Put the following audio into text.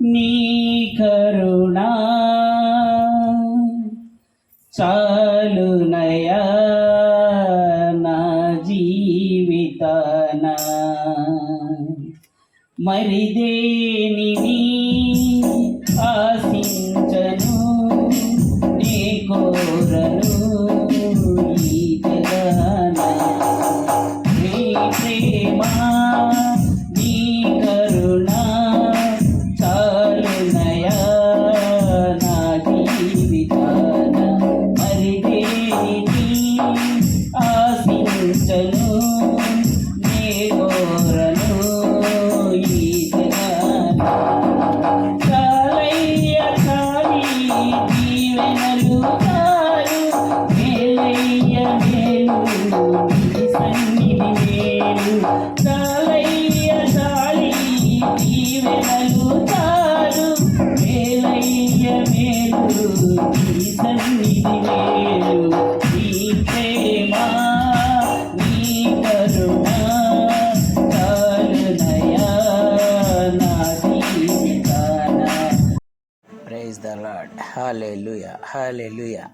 నీ కరుణా చాలునయా నా జీవితాన. మరిదేని ఆశించను నీ కోరను ఆశించను నీ కోరను ఈ జగన చాలయ్య దీవెనలు చాలు మేలయ్య మేలు సన్నిధి మేలు. చాలయ్య చాలి దీవెనలు మేలయ్య మేలు సన్నిధి Praise the Lord. Hallelujah. Hallelujah. Hallelujah.